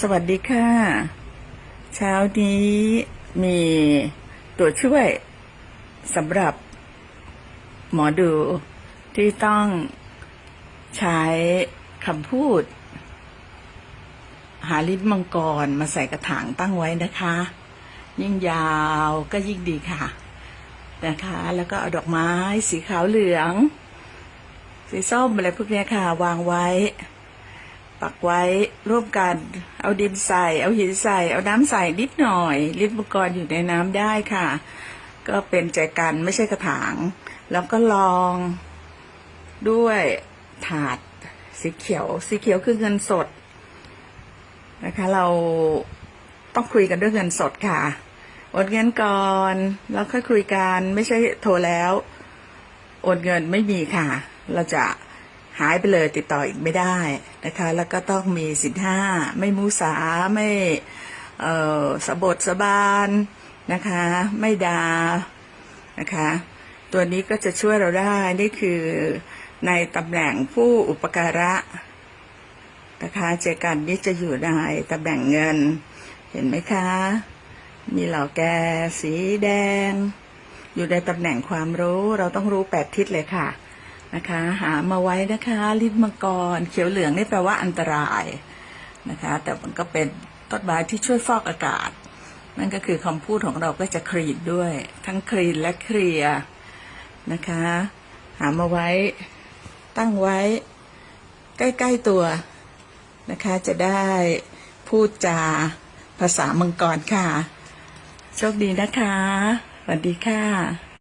สวัสดีค่ะ เช้านี้มีตัวช่วยสำหรับ หมอดูที่ต้องใช้คำพูด หาลิ้นมังกรมาใส่กระถางตั้งไว้นะคะ ยิ่งยาวก็ยิ่งดีค่ะ นะคะ แล้วก็เอาดอกไม้สีขาวเหลือง สีส้มอะไรพวกนี้ค่ะ วางไว้ ปักไว้ร่วมกัน เอาดินใส่ เอาหินใส่ เอาน้ำใส่นิดหน่อยลิ้นมังกรอยู่ในน้ำได้ค่ะ ก็เป็นใจกันไม่ใช่กระถาง แล้วก็ลองด้วยถาดสีเขียว สีเขียวคือเงินสดนะคะ เราต้องคุยกันด้วยเงินสดค่ะโอนเงินก่อนแล้วค่อยคุยกันไม่ใช่โทรแล้วโอนเงินไม่มีค่ะ เราจะ หายไปเลยติดต่ออีกไม่ได้นะคะ แล้วก็ต้องมีสินห้าไม่มูสาไม่เอ่อสะบดสะบานนะคะ ไม่ดานะคะ ตัวนี้ก็จะช่วยเราได้นี่คือในตำแหน่งผู้อุปการะนะคะเจกันนี่จะอยู่ในตำแหน่งเงิน เห็นไหมคะ มีเหล่าแกสีแดง อยู่ในตำแหน่งความรู้เราต้องรู้แปดทิศเลยค่ะ นะคะ หามาไว้นะคะลิ้นมังกร เขียวเหลืองนี่แปลว่าอันตรายนะคะ แต่มันก็เป็นต้นไม้ที่ช่วยฟอกอากาศ นั่นก็คือคำพูดของเราก็จะคลีนด้วย ทั้งคลีนและเคลียนะคะ หามาไว้ตั้งไว้ ใกล้ ๆตัวนะคะ จะได้พูดจาภาษามังกรค่ะ โชคดีนะคะ สวัสดีค่ะ